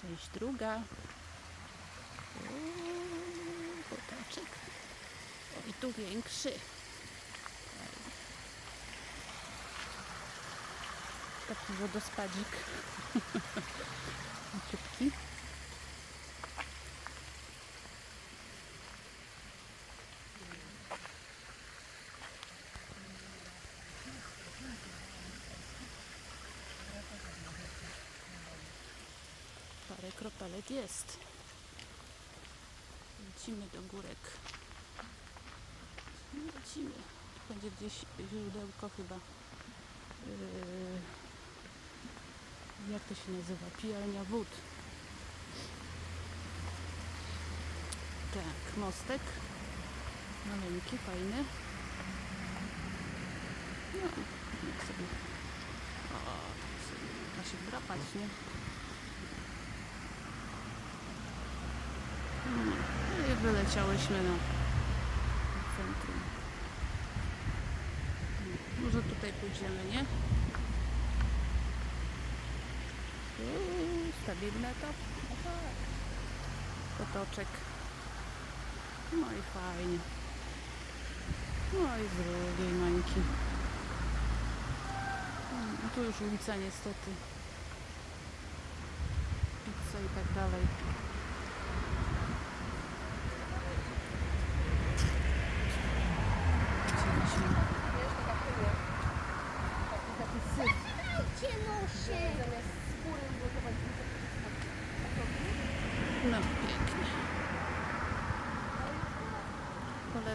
Część druga. Uuu, Kotaczek. O, i tu większy. Taki wodospadzik. Parę kropelek jest. Lecimy do górek. Lecimy. Będzie gdzieś źródełko chyba. Yy, jak to się nazywa? Pijalnia wód. Tak, mostek. Maleńki, fajny. No, jak sobie. O, sobie da się drapać, nie? No i wyleciałyśmy na na centrum. Może tutaj pójdziemy, nie? Uuu, stabilne to. O tak. Potoczek. No i fajnie. No i z drugiej mańki. No tu już ulica niestety. Pizza i tak dalej.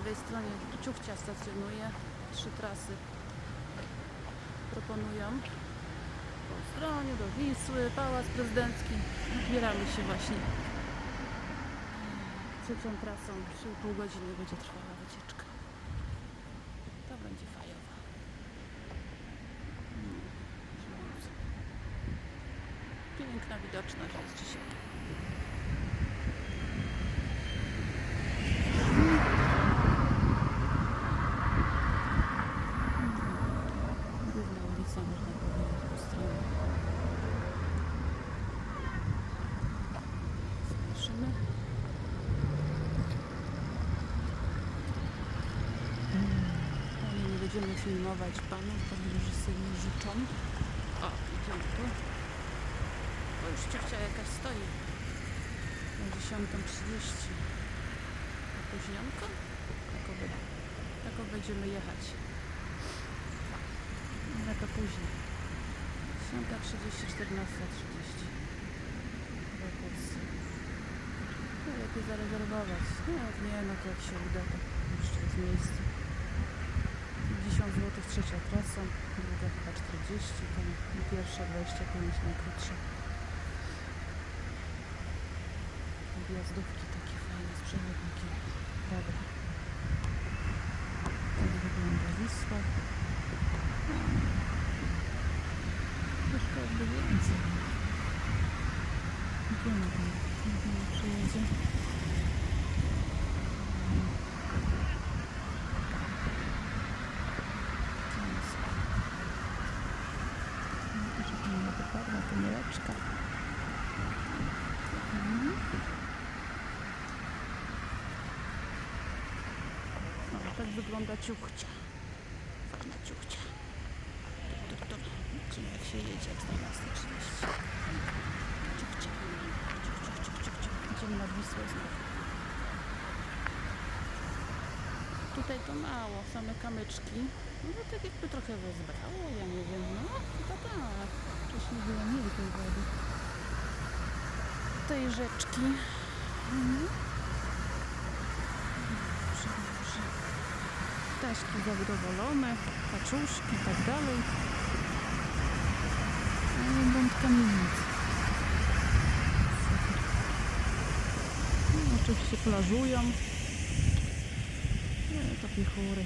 Lewej stronie ciuchcia stacjonuje. Trzy trasy proponują. Po stronie do Wisły, Pałac Prezydencki. Zbieramy się właśnie. Trzecią trasą 3,5 godziny będzie trwała wycieczka. To będzie fajowa. Piękna widoczność jest dzisiaj. Główna ulica, można powiedzieć, po stronie. Zobaczymy. Ale nie będziemy filmować panów, którzy sobie życzą. O, idziemy tu. O, już ciuchcia jakaś stoi. Na 10.30. Opóźnionko? Tako będziemy jechać. To później. 10.30, 14.30. Rekurs. No, lepiej zarezerwować. No, jak nie, no to jak się uda, to jeszcze jest miejsce. 50 zł trzecia trasa, druga chyba 40, tam pierwsza 25, najkrótsza. Wjazdówki takie fajne z przewodnikiem. Dobra. Tak wygląda Wisła. Troszkę więcej. Idziemy tam, nie przyjedzie. Żeby nie wypadła pomyłeczka. Mhm. O, tak wygląda ciuchcia. Fajna ciuchcia. Zobaczymy jak się jedzie jak 12.30. Ciuchcia. Ciuch, ciuch. Idziemy nad Wisłę znowu. Tutaj to mało, same kamyczki. No to tak jakby trochę wezbrało, ja nie wiem. No, chyba tak. Wcześniej było mniej tej wody. Tej rzeczki. Mhm. Ptaszki zadowolone, kaczuszki i tak dalej. Ale kamienic. Super. No, oczywiście plażują. No, to pichury.